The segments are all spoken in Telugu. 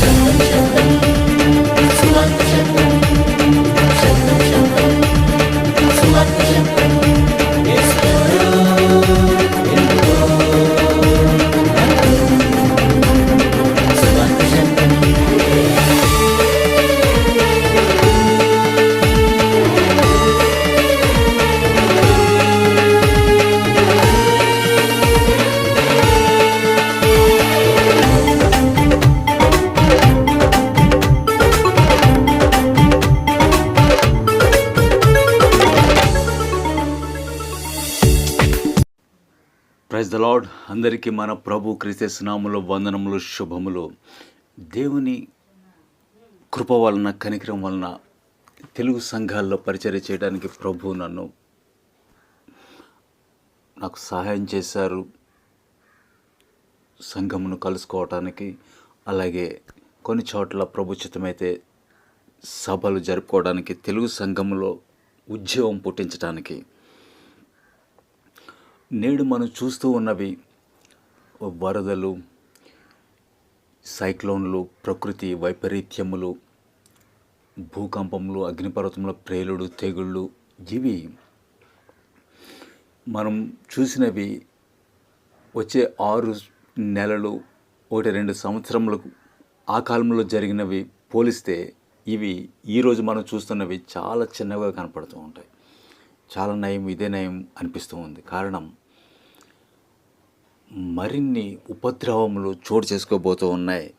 ప్రైజ్ ద లార్డ్ అందరికీ మన ప్రభు క్రీస్తునాములు వందనములు శుభములు. దేవుని కృప వలన కనికరం వలన తెలుగు సంఘాల్లో పరిచయం చేయడానికి ప్రభు నన్ను నాకు సహాయం చేశారు సంఘమును కలుసుకోవటానికి. అలాగే కొన్ని చోట్ల ప్రభుచితమైతే సభలు జరుపుకోవడానికి తెలుగు సంఘములో ఉద్యోగం పుట్టించడానికి నేడు మనం చూస్తూ ఉన్నవి వరదలు సైక్లోన్లు ప్రకృతి వైపరీత్యములు భూకంపములు అగ్నిపర్వతముల ప్రేలుడు తెగుళ్ళు ఇవి మనం చూసినవి వచ్చే ఆరు నెలలు ఒకటి రెండు సంవత్సరములకు ఆ కాలంలో జరిగినవి పోలిస్తే ఇవి ఈరోజు మనం చూస్తున్నవి చాలా చిన్నగా కనపడుతూ ఉంటాయి. చాలా నయం ఇదే నయం అనిపిస్తూ ఉంది. కారణం మరిన్ని ఉపద్రవములు చోటు చేసుకోబోతూ ఉన్నాయి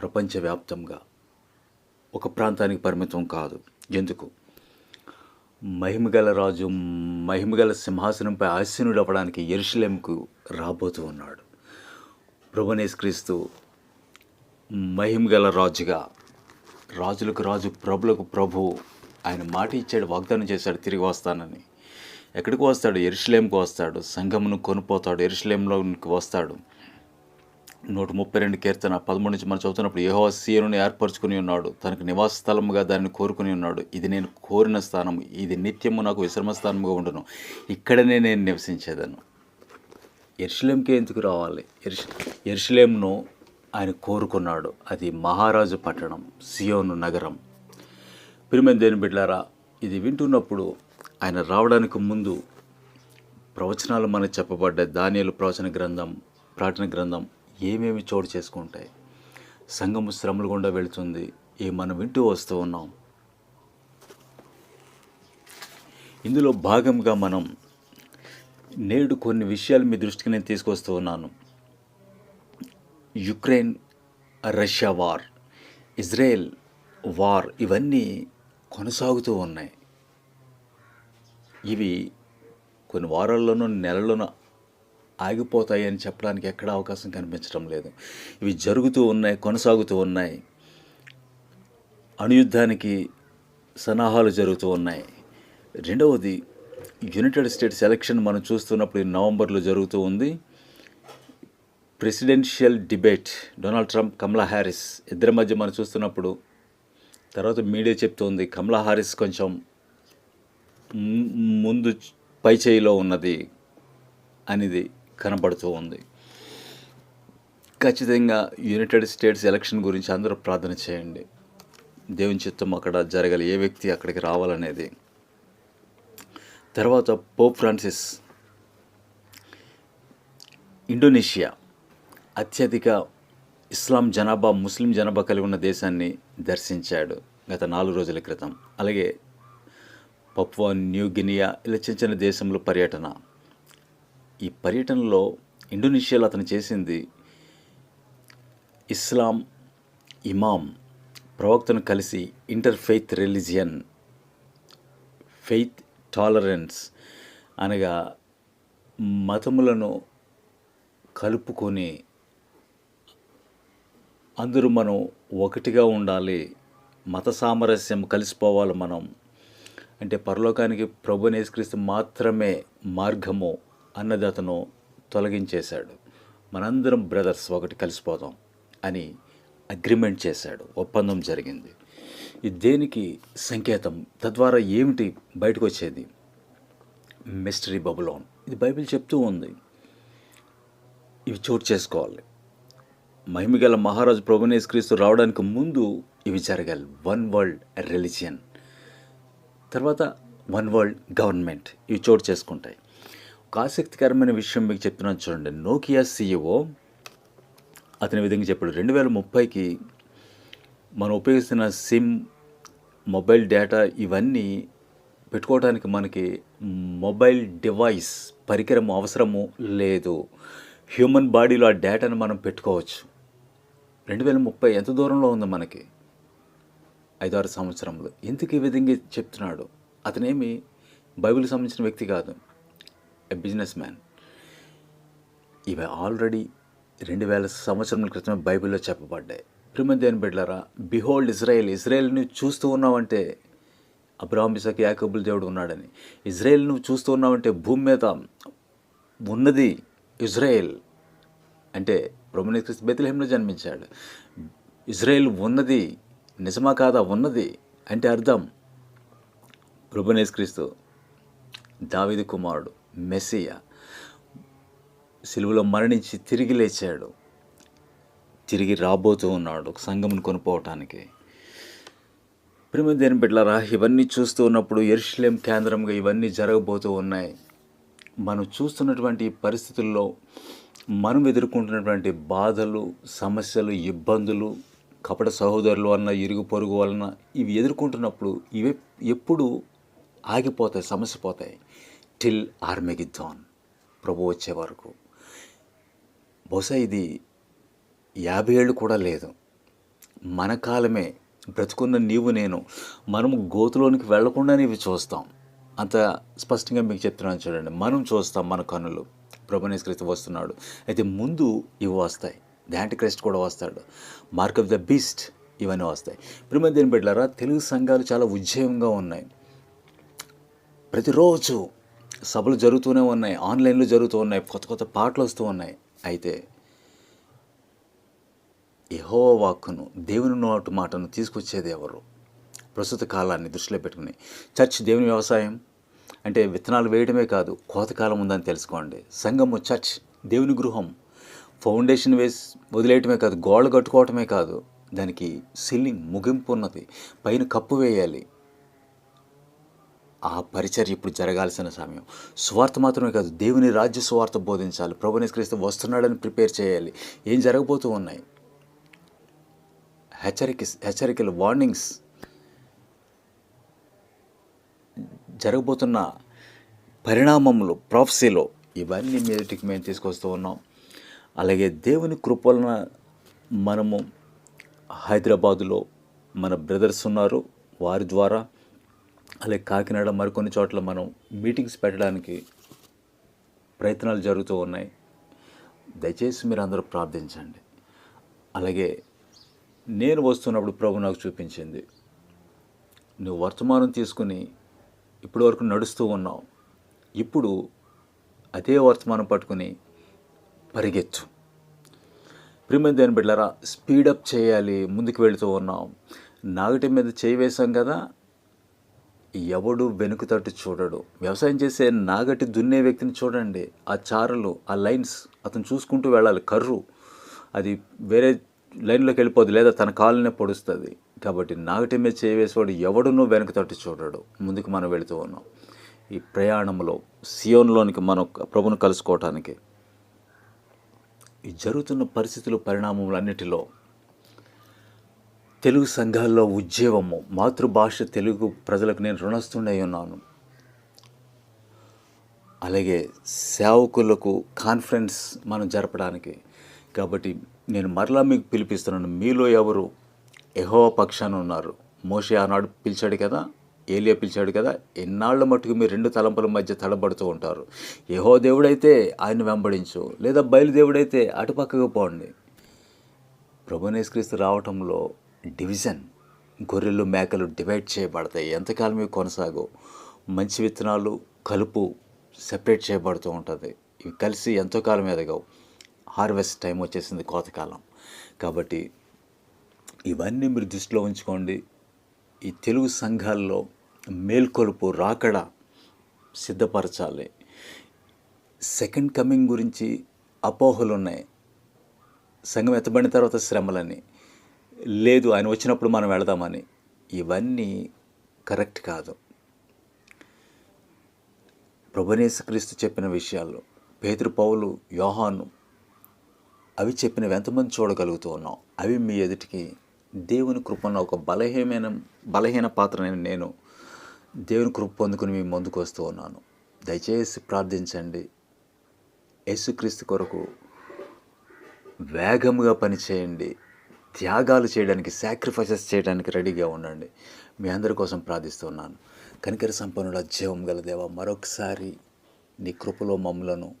ప్రపంచవ్యాప్తంగా. ఒక ప్రాంతానికి పరిమితం కాదు. ఎందుకు? మహిమగల రాజు మహిమగల సింహాసనంపై ఆసీనుడు అవ్వడానికి ఎరుషలేంకు రాబోతూ ఉన్నాడు. ప్రభునేశ్క్రీస్తు మహిమగల రాజుగా రాజులకు రాజు ప్రభులకు ప్రభు ఆయన మాట ఇచ్చాడు వాగ్దానం చేశాడు తిరిగి వస్తానని. ఎక్కడికి వస్తాడు? ఎరుషలేంకి వస్తాడు. సంఘమును కొనిపోతాడు. ఎరుషలేంలోకి వస్తాడు. నూట ముప్పై రెండు కీర్తన పదమూడు నుంచి మనం చదువుతున్నప్పుడు యహో సీనుని ఏర్పరచుకుని ఉన్నాడు. తనకు నివాస స్థలముగా దాన్ని కోరుకుని ఉన్నాడు. ఇది నేను కోరిన స్థానం ఇది నిత్యము నాకు విశ్రమ స్థానముగా ఉండును. ఇక్కడనే నేను నివసించేదను. ఎరుషలేంకి ఎందుకు రావాలి? ఎరుష ఎరుషలేంను ఆయన కోరుకున్నాడు. అది మహారాజు పట్టణం సియోను నగరం. పిరిమెన్ దేని ఇది వింటున్నప్పుడు ఆయన రావడానికి ముందు ప్రవచనాలు మనకు చెప్పబడ్డ దానియలు ప్రవచన గ్రంథం ప్రార్థన గ్రంథం ఏమేమి చోటు చేసుకుంటాయి? సంఘము శ్రమలు గుండా వెళుతుంది. ఏ మనం వింటూ వస్తూ ఉన్నాం. ఇందులో భాగంగా మనం నేడు కొన్ని విషయాలు మీ దృష్టికి నేను తీసుకొస్తూ ఉన్నాను. Ukraine Russia war Israel war ఇవన్నీ కొనసాగుతూ ఉన్నాయి. ఇవి కొన్ని వారాల్లోనూ నెలలోనూ ఆగిపోతాయి అని చెప్పడానికి ఎక్కడ అవకాశం కనిపించడం లేదు. ఇవి జరుగుతూ ఉన్నాయి కొనసాగుతూ ఉన్నాయి. అణుయుద్ధానికి సన్నాహాలు జరుగుతూ ఉన్నాయి. రెండవది యునైటెడ్ స్టేట్స్ ఎలక్షన్ మనం చూస్తున్నప్పుడు ఈ నవంబర్లో జరుగుతూ ఉంది. Presidential debate Donald Trump Kamala Harris ఇద్దరి మధ్య మనం చూస్తున్నప్పుడు తర్వాత మీడియా చెప్తోంది కమలా హారిస్ కొంచెం ముందు పై చేయిలో ఉన్నది అనేది కనబడుతూ ఉంది. ఖచ్చితంగా యునైటెడ్ స్టేట్స్ ఎలక్షన్ గురించి అందరూ ప్రార్థన చేయండి. దేవుని చిత్తం అక్కడ జరగాలి. ఏ వ్యక్తి అక్కడికి రావాలనేది. తర్వాత పోప్ ఫ్రాన్సిస్ ఇండోనేషియా అత్యధిక ఇస్లాం జనాభా ముస్లిం జనాభా కలిగి ఉన్న దేశాన్ని దర్శించాడు గత నాలుగు రోజుల క్రితం. అలాగే పప్వా న్యూ గినియా ఇలా చిన్న చిన్న దేశంలో పర్యటన. ఈ పర్యటనలో ఇండోనేషియాలో అతను చేసింది ఇస్లాం ఇమాం ప్రవక్తను కలిసి interfaith religion faith tolerance అనగా మతములను కలుపుకొని అందరూ మనం ఒకటిగా ఉండాలి మత సామరస్యం కలిసిపోవాలి మనం. అంటే పరలోకానికి ప్రభు నేసుక్రీస్తు మాత్రమే మార్గము అన్నది అతను తొలగించేశాడు. మనందరం బ్రదర్స్ ఒకటి కలిసిపోదాం అని అగ్రిమెంట్ చేశాడు. ఒప్పందం జరిగింది. ఇది దేనికి సంకేతం? తద్వారా ఏమిటి బయటకు వచ్చేది మిస్టరీ బబులోన్. ఇది బైబిల్ చెప్తూ ఉంది. ఇవి చోటు చేసుకోవాలి. మహిమగల మహారాజు ప్రభునేశ్క్రీస్తు రావడానికి ముందు ఇవి జరగాలి. One world religion. తర్వాత వన్ వరల్డ్ గవర్నమెంట్ ఇవి చోటు చేసుకుంటాయి. ఒక ఆసక్తికరమైన విషయం మీకు చెప్తున్నాను చూడండి. నోకియా సీఈఓ అతని విధంగా చెప్పాడు. రెండు వేల ముప్పైకి మనం ఉపయోగిస్తున్న సిమ్ మొబైల్ డేటా ఇవన్నీ పెట్టుకోవడానికి మనకి మొబైల్ డివైస్ పరికరం అవసరము లేదు. హ్యూమన్ బాడీలో ఆ డేటాను మనం పెట్టుకోవచ్చు. రెండు వేల ముప్పై ఎంత దూరంలో ఉంది మనకి? ఐదారు సంవత్సరంలో ఎందుకు ఈ విధంగా చెప్తున్నాడు? అతనేమి బైబిల్కి సంబంధించిన వ్యక్తి కాదు. ఎ బిజినెస్ మ్యాన్ ఇవి ఆల్రెడీ రెండు వేల సంవత్సరముల క్రితమే బైబిల్లో చెప్పబడ్డాయి. ప్రిమదేని బిడ్లరా బిహోల్డ్ ఇజ్రాయెల్ ఇజ్రాయెల్ని చూస్తూ ఉన్నావంటే అబ్రాహం ఇసాక్ యాకబుల్ దేవుడు ఉన్నాడని. ఇజ్రాయెల్ నువ్వు చూస్తూ ఉన్నావంటే భూమి మీద ఉన్నది ఇజ్రాయెల్. అంటే ప్రభునేక్రీస్తు బెత్లహేంలో జన్మించాడు. ఇజ్రాయెల్ ఉన్నది నిజమా కాదా ఉన్నది అంటే అర్థం. ప్రభునేశ్క్రీస్తు దావిది కుమారుడు మెస్సియా సిలువలో మరణించి తిరిగి లేచాడు. తిరిగి రాబోతూ ఉన్నాడు సంఘమును కొనుక్కోవటానికి. ప్రేమ దేని బిడ్డలారా ఇవన్నీ చూస్తూ ఉన్నప్పుడు ఎరుషలేం కేంద్రంగా ఇవన్నీ జరగబోతూ ఉన్నాయి. మనం చూస్తున్నటువంటి పరిస్థితుల్లో మనం ఎదుర్కొంటున్నటువంటి బాధలు సమస్యలు ఇబ్బందులు కపట సహోదరులు వలన ఇరుగు పొరుగు వలన ఇవి ఎదుర్కొంటున్నప్పుడు ఇవి ఎప్పుడు ఆగిపోతాయి సమస్య పోతాయి. టిల్ ఆర్మెగిద్దాన్ ప్రభు వచ్చే వరకు. బహుశా ఇది యాభై ఏళ్ళు కూడా లేదు. మన కాలమే బ్రతుకున్న నీవు నేను మనము గోతులోనికి వెళ్ళకుండానే ఇవి చూస్తాం. అంత స్పష్టంగా మీకు చెప్తున్నాను చూడండి. మనం చూస్తాం మన కనులు ప్రభునేశ్వరిత వస్తున్నాడు. అయితే ముందు ఇవి వస్తాయి. యాంటీ క్రైస్ట్ కూడా వస్తాడు. మార్క్ ఆఫ్ ద బీస్ట్ ఇవన్నీ వస్తాయి. ప్రిమ దీని బిడ్డలారా తెలుగు సంఘాలు చాలా ఉజ్జయంగా ఉన్నాయి. ప్రతిరోజు సభలు జరుగుతూనే ఉన్నాయి ఆన్లైన్లో జరుగుతూ ఉన్నాయి కొత్త కొత్త పాటలు వస్తూ ఉన్నాయి. అయితే యహో వాక్కును దేవుని నోటు మాటను తీసుకొచ్చేది ఎవరు? ప్రస్తుత కాలాన్ని దృష్టిలో పెట్టుకుని. చర్చ్ దేవుని వ్యవసాయం అంటే విత్తనాలు వేయడమే కాదు కోతకాలం ఉందని తెలుసుకోండి. సంఘము చర్చ్ దేవుని గృహం ఫౌండేషన్ వేసి వదిలేయటమే కాదు గోడలు కట్టుకోవటమే కాదు దానికి సీలింగ్ ముగింపు ఉన్నది. పైన కప్పు వేయాలి. ఆ పరిచర్య ఇప్పుడు జరగాల్సిన సమయం. స్వార్థ మాత్రమే కాదు దేవుని రాజ్య స్వార్థ బోధించాలి. ప్రభునేశ్వరిస్తూ వస్తున్నాడని ప్రిపేర్ చేయాలి. ఏం జరగబోతూ ఉన్నాయి? హెచ్చరిక హెచ్చరికలు వార్నింగ్స్ జరగబోతున్న పరిణామంలో ప్రాఫ్సీలో ఇవన్నీ మీదటికి మేము తీసుకొస్తూ ఉన్నాం. అలాగే దేవుని కృపలన మనము హైదరాబాదులో మన బ్రదర్స్ ఉన్నారు వారి ద్వారా. అలాగే కాకినాడ మరికొన్ని చోట్ల మనం మీటింగ్స్ పెట్టడానికి ప్రయత్నాలు జరుగుతూ ఉన్నాయి. దయచేసి మీరు అందరూ ప్రార్థించండి. అలాగే నేను వస్తున్నప్పుడు ప్రభు నాకు చూపించింది నువ్వు వర్తమానం తీసుకుని ఇప్పటి వరకు నడుస్తూ ఉన్నావు. ఇప్పుడు అదే వర్తమానం పట్టుకుని పరిగెత్తు. ప్రిమియం దేని బిడ్డలారా స్పీడప్ చేయాలి ముందుకు వెళుతూ ఉన్నాం. నాగటి మీద చేయి వేశాం కదా ఎవడు వెనుక తట్టు చూడడు. వ్యవసాయం చేసే నాగటి దున్నే వ్యక్తిని చూడండి. ఆ చారలు ఆ లైన్స్ అతను చూసుకుంటూ వెళ్ళాలి. కర్రు అది వేరే లైన్లోకి వెళ్ళిపోదు లేదా తన కాళ్ళనే పొడుస్తుంది. కాబట్టి నాగటి మీద చేయవేసేవాడు ఎవడునూ వెనుక తట్టు చూడడు. ముందుకు మనం వెళుతూ ఉన్నాం. ఈ ప్రయాణంలో సియోన్లోనికి మనం ప్రభును కలుసుకోవటానికి ఈ జరుగుతున్న పరిస్థితులు పరిణామములన్నిటిలో తెలుగు సంఘాల్లో ఉద్యమము మాతృభాష తెలుగు ప్రజలకు నేను రుణస్తుండై ఉన్నాను. అలాగే సేవకులకు కాన్ఫరెన్స్ మనం జరపడానికి. కాబట్టి నేను మరలా మీకు పిలిపిస్తున్నాను. మీలో ఎవరు? ఎహో పక్షాన ఉన్నారు. మోషే ఆనాడు పిలిచాడు కదా? ఏలియా పిలిచాడు కదా ఎన్నాళ్ళ మట్టుకు మీరు రెండు తలంపుల మధ్య తడబడుతూ ఉంటారు. ఎహో దేవుడైతే ఆయన వెంబడించు లేదా బయలుదేవుడైతే అటుపక్కకు పోండి. ప్రభునేశ్క్రీస్తు రావటంలో డివిజన్ గొర్రెలు మేకలు డివైడ్ చేయబడతాయి. ఎంతకాలం ఇవి మంచి విత్తనాలు కలుపు సెపరేట్ చేయబడుతూ ఉంటుంది. ఇవి కలిసి ఎంతో కాలం ఎదగవు. హార్వెస్ట్ టైం వచ్చేసింది కోతకాలం కాబట్టి ఇవన్నీ మీరు దృష్టిలో ఉంచుకోండి. ఈ తెలుగు సంఘాల్లో మేల్కొలుపు రాకడ సిద్ధపరచాలి. సెకండ్ కమింగ్ గురించి అపోహలు ఉన్నాయి సంఘం ఎత్తబడిన తర్వాత శ్రమలని. లేదు ఆయన వచ్చినప్పుడు మనం వెళదామని. ఇవన్నీ కరెక్ట్ కాదు. ప్రభునేసుక్రీస్తు చెప్పిన విషయాలు పేతృపౌలు యోహాను అవి చెప్పినవి ఎంతమంది చూడగలుగుతూ ఉన్నాం. అవి మీ ఎదుటికి దేవుని కృపన్న ఒక బలహీనమైన బలహీన పాత్రని నేను దేవుని కృప పొందుకుని మీ ముందుకు వస్తూ ఉన్నాను. దయచేసి ప్రార్థించండి. యేసుక్రీస్తు కొరకు వేగముగా పనిచేయండి. త్యాగాలు చేయడానికి సాక్రిఫైసెస్ చేయడానికి రెడీగా ఉండండి. మీ అందరి కోసం ప్రార్థిస్తున్నాను కనికర సంపన్నుల జీవం గల దేవ మరొకసారి నీ కృపలో మమ్ములను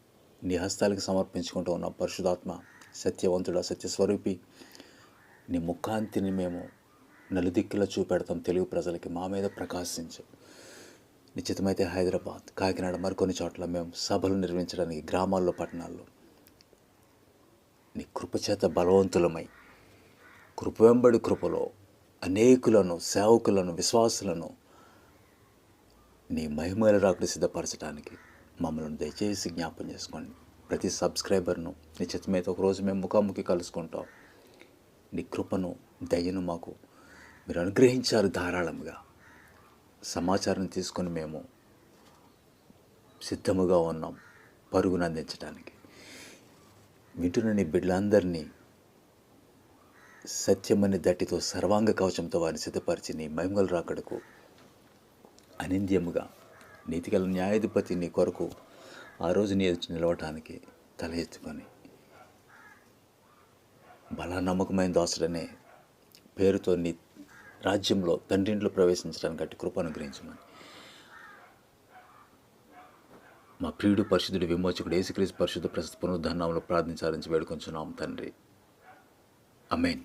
నీ హస్తాలకు సమర్పించుకుంటూ ఉన్న పరిశుధాత్మ సత్యవంతుడ సత్యస్వరూపి నీ ముఖాంతిని మేము నలుదిక్కులా చూపెడతాం. తెలుగు ప్రజలకి మా మీద ప్రకాశించు. నిశ్చితమైతే హైదరాబాద్ కాకినాడ మరికొన్ని చోట్ల మేము సభలు నిర్వహించడానికి గ్రామాల్లో పట్టణాల్లో. నీ కృపచేత బలవంతులమై కృప వెంబడి కృపలో అనేకులను సేవకులను విశ్వాసులను నీ మహిమల రాకుడు సిద్ధపరచడానికి మమ్మల్ని దయచేసి జ్ఞాపం చేసుకోండి. ప్రతి సబ్స్క్రైబర్ను నిశ్చితమైతే ఒకరోజు మేము ముఖాముఖి కలుసుకుంటాం. నీ కృపను దయను మాకు మీరు అనుగ్రహించారు ధారాళంగా సమాచారం తీసుకొని మేము సిద్ధముగా ఉన్నాం పరుగును అందించడానికి. వింటున్న నీ బిడ్డలందరినీ సత్యమని దట్టితో సర్వాంగ కవచంతో వారిని సిద్ధపరిచి నీ మహిమలు రాకడకు అనింద్యముగా నీతిగల న్యాయాధిపతి నీ కొరకు ఆ రోజు నీ ఎదుటి నిలవటానికి తల ఎత్తుకొని బలా నమ్మకమైన దోసడనే పేరుతో నీ రాజ్యంలో తండ్రింట్లో ప్రవేశించడానికి గట్టి కృప అనుగ్రహించమని. మా ప్రియుడు పరిశుద్ధుడు విమోచకుడు యేసుక్రీస్తు పరిశుద్ధ ప్రస్తుత పునరుద్ధరణంలో ప్రార్థించాలని వేడుకొంచున్నాం తండ్రి. అమేన్